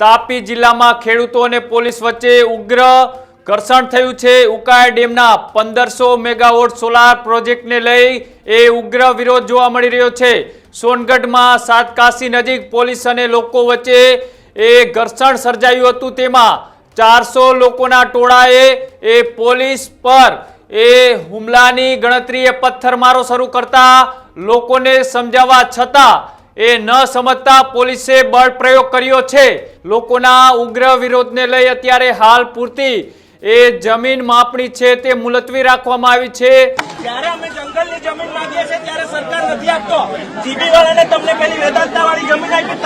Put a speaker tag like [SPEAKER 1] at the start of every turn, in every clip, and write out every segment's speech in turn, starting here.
[SPEAKER 1] તાપી જિલ્લામાં ખેડૂતો અને પોલીસ વચ્ચે ઉગ્ર ઘર્ષણ થયું છે. ઉકાઈ ડેમના પંદરસો મેગાવોટ સોલાર પ્રોજેક્ટને લઈ એ ઉગ્ર વિરોધ જોવા મળી રહ્યો છે. સોનગઢમાં સાતકાશી નજીક પોલીસ અને લોકો વચ્ચે એ ઘર્ષણ સર્જાયું હતું. તેમાં ચારસો લોકોના ટોળાએ એ પોલીસ પર એ હુમલાની ગણતરીએ પથ્થરમારો શરૂ કરતા લોકોને સમજાવવા છતાં એ ન સમજતા પોલીસે બળ પ્રયોગ કર્યો છે. લોકોના ઉગ્ર વિરોધને લઈ અત્યારે હાલ પૂરતી એ જમીન માપણી છે તે મુલતવી રાખવામાં આવી છે.
[SPEAKER 2] ત્યારે સરકાર નથી આપતો. જીબી વાળાને તમને પેલી વેદાંતા વાળી જમીન આપી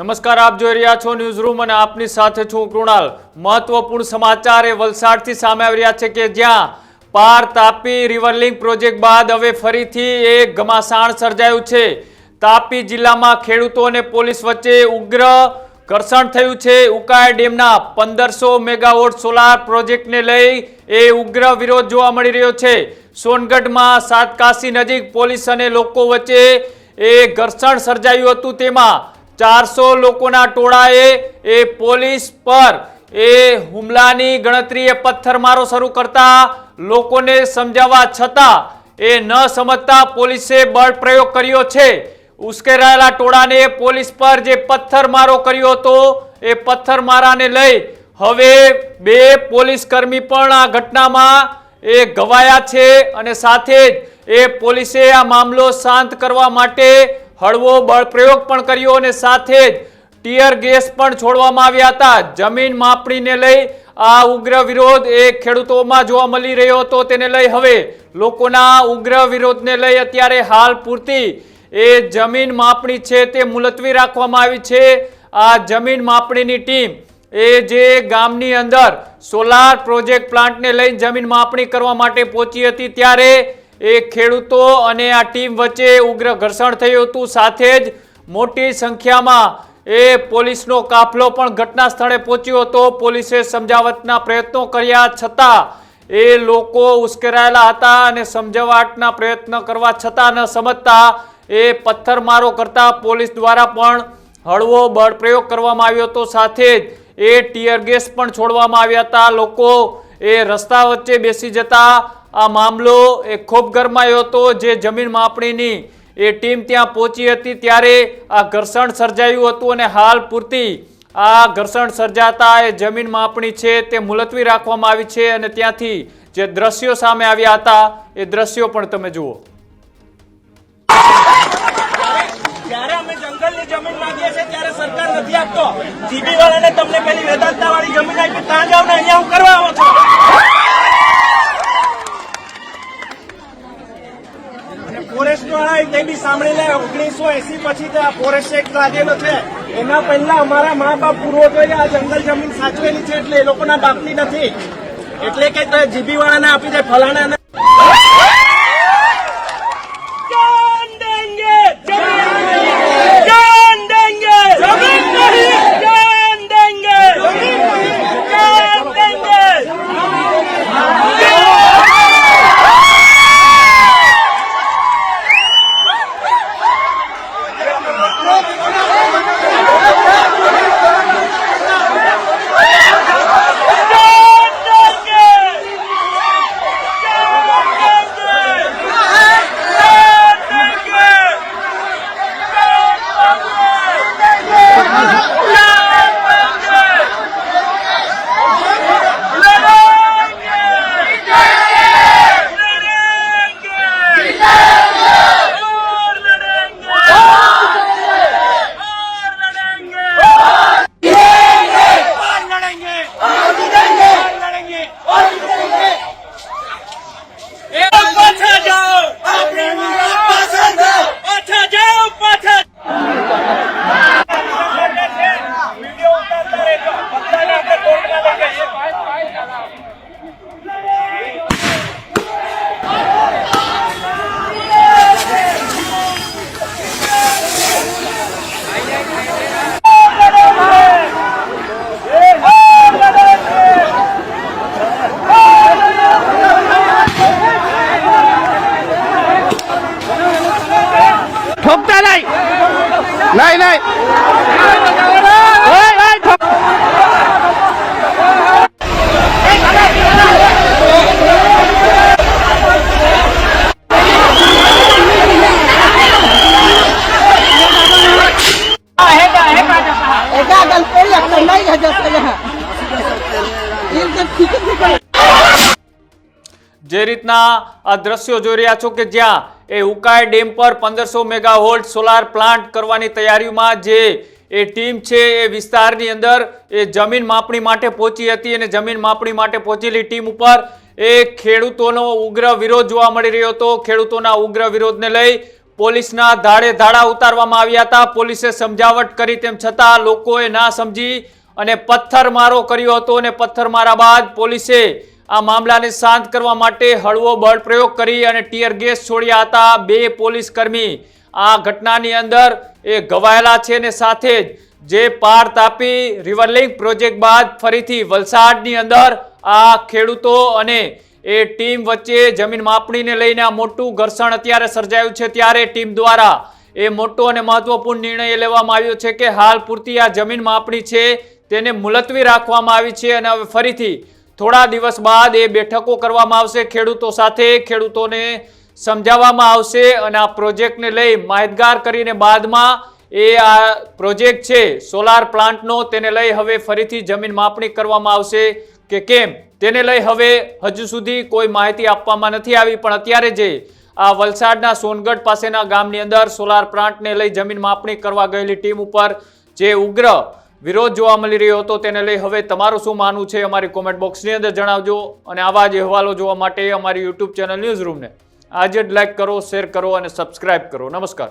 [SPEAKER 1] નમસ્કાર, આપ જોઈ રહ્યા છો ન્યૂઝ રૂમ અને આપની સાથે છું કૃણાલ. મહત્વપૂર્ણ સમાચાર એ વલસાડથી સામે આવી રહ્યા છે કે જ્યાં પાર તાપી રિવરલિંક પ્રોજેક્ટ બાદ હવે ફરીથી એક ઘમાસાણ સર્જાયું છે. તાપી જિલ્લામાં ખેડૂતો અને પોલીસ વચ્ચે ઉગ્ર ઘર્ષણ થયું છે. ઉકાઈ ડેમના પંદરસો મેગાવોટ સોલાર પ્રોજેક્ટને લઈ એ ઉગ્ર વિરોધ જોવા મળી રહ્યો છે. સોનગઢમાં સાતકાશી નજીક પોલીસ અને લોકો વચ્ચે એ ઘર્ષણ સર્જાયું હતું. તેમાં ચારસો લોકોના ટોળાએ એ પોલીસ પર એ હુમલાની ગણતરીએ પથ્થરમારો શરૂ કરતા લોકોને સમજાવવા છતાં એ ન સમજતા પોલીસે બળ પ્રયોગ કર્યો છે. ઉશ્કેરાયેલા ટોળાને પોલીસ પર જે પથ્થરમારો કર્યો હતો, એ પથ્થરમારાને લઈ હવે બે પોલીસ કર્મી પણ આ ઘટનામાં એ ગવાયા છે અને સાથે જ એ પોલીસે આ મામલો શાંત કરવા માટે હળવો બળ પ્રયોગ પણ કર્યો અને સાથે જ ટીયર ગેસ પણ છોડવામાં આવ્યા હતા. જમીન માપણીને લઈ આ ઉગ્ર વિરોધ એ ખેડૂતોમાં જોવા મળી રહ્યો હતો તેને લઈ હવે લોકોના ઉગ્ર વિરોધને લઈ અત્યારે હાલ પૂરતી એ જમીન માપણી છે તે મુલતવી રાખવામાં આવી છે. આ જમીન માપણીની ટીમ એ જે ગામની અંદર સોલાર પ્રોજેક્ટ પ્લાન્ટને લઈને જમીન માપણી કરવા માટે પહોંચી હતી ત્યારે એ ખેડૂતો અને આ ટીમ વચ્ચે ઉગ્ર ઘર્ષણ થયું હતું. સાથે જ મોટી સંખ્યામાં એ પોલીસનો કાફલો પણ ઘટના સ્થળે પહોંચ્યો હતો. પોલીસે સમજાવટના પ્રયત્નો કર્યા છતાં એ લોકો ઉશ્કેરાયેલા હતા અને સમજાવટના પ્રયત્ન કરવા છતાં ન સમજતા એ પથ્થરમારો કરતા પોલીસ દ્વારા પણ હળવો બળપ્રયોગ કરવામાં આવ્યો હતો. સાથે જ એ ટીયર ગેસ પણ છોડવામાં આવ્યા હતા. લોકો એ રસ્તા વચ્ચે બેસી જતા આ મામલો એ ખૂબ ગરમાયો હતો. જે જમીન માપણીની એ ટીમ ત્યાં પહોંચી હતી ત્યારે આ ઘર્ષણ સર્જાયું હતું અને હાલ પૂરતી આ ઘર્ષણ સર્જાતા એ જમીન માપણી છે તે મુલતવી રાખવામાં આવી છે અને ત્યાંથી જે દ્રશ્યો સામે આવ્યા હતા એ દ્રશ્યો પણ તમે જુઓ.
[SPEAKER 2] જમીન માંગીએ છીએ ત્યારે સરકાર નથી આપતો. જીબી વાળાને તમને પેલી વેદાંતા વાળી જમીન આપી ત્યાં જાવ ને અહીંયા હું કરવા આવો છો અને ફોરેસ્ટ વાળા બી લે ઓગણીસો એસી પછી આ ફોરેસ્ટ એક્ટ લાગેલો છે. એના પહેલા અમારા મા બાપ પૂર્વજોએ આ જંગલ જમીન સાચવેલી છે એટલે એ લોકોના બાપની નથી. એટલે કે જીબી વાળાને આપી દે, ફલાણાને.
[SPEAKER 1] જે રીતના આ દ્રશ્યો જોઈ રહ્યા છો કે જ્યાં એ ઉકાઈ ડેમ પર પંદરસો મેગાવોલ્ટ સોલાર પ્લાન્ટ કરવાની તૈયારીમાં જે એ ટીમ છે એ વિસ્તારની અંદર એ જમીન માપણી માટે પહોંચી હતી અને જમીન માપણી માટે પહોંચેલી ટીમ ઉપર એ ખેડૂતોનો ઉગ્ર વિરોધ જોવા મળી રહ્યો હતો. ખેડૂતોના ઉગ્ર વિરોધને લઈ પોલીસના ધાડે ધાડા ઉતારવામાં આવ્યા હતા. પોલીસે સમજાવટ કરી તેમ છતાં લોકોએ ના સમજી અને પથ્થરમારો કર્યો હતો અને પથ્થરમારા બાદ પોલીસે આ મામલાને શાંત કરવા માટે હળવો બળ પ્રયોગ કરી અને ટીયર ગેસ છોડ્યા હતા. બે પોલીસ કર્મી આ ઘટનાની અંદર એ ઘવાયેલા છે ને સાથે જ જે પાર તાપી રિવરલિંક પ્રોજેક્ટ બાદ ફરીથી વલસાડની અંદર આ ખેડૂતો અને એ ટીમ વચ્ચે જમીન માપણીને લઈને આ મોટું ઘર્ષણ અત્યારે સર્જાયું છે ત્યારે ટીમ દ્વારા એ મોટો અને મહત્વપૂર્ણ નિર્ણય લેવામાં આવ્યો છે કે હાલ પૂરતી આ જમીન માપણી છે તેને મુલતવી રાખવામાં આવી છે અને હવે ફરીથી થોડા દિવસ બાદ એ બેઠકો કરવામાં આવશે. ખેડૂતો સાથે ખેડૂતોને સમજાવવામાં આવશે અને આ પ્રોજેક્ટને લઈ માહિતગાર કરીને બાદમાં એ આ પ્રોજેક્ટ છે સોલાર પ્લાન્ટનો તેને લઈ હવે ફરીથી જમીન માપણી કરવામાં આવશે કે કેમ? તેને લઈ હવે હજુ સુધી કોઈ માહિતી આપવામાં નથી આવી, પણ અત્યારે જે આ વલસાડના સોનગઢ પાસેના ગામની અંદર સોલાર પ્લાન્ટને લઈ જમીન માપણી કરવા ગયેલી ટીમ ઉપર જે ઉગ્ર વિરોધ જોવા મળી રહ્યો હતો, તેને લઈ હવે તમારું શું માનવું છે અમારી કોમેન્ટ બોક્સની અંદર જણાવજો. અને આવા જ અહેવાલો જોવા માટે અમારી યુટ્યુબ ચેનલ ન્યૂઝ રૂમને આજે જ લાઈક કરો શેર કરો અને સબસ્ક્રાઇબ કરો. નમસ્કાર.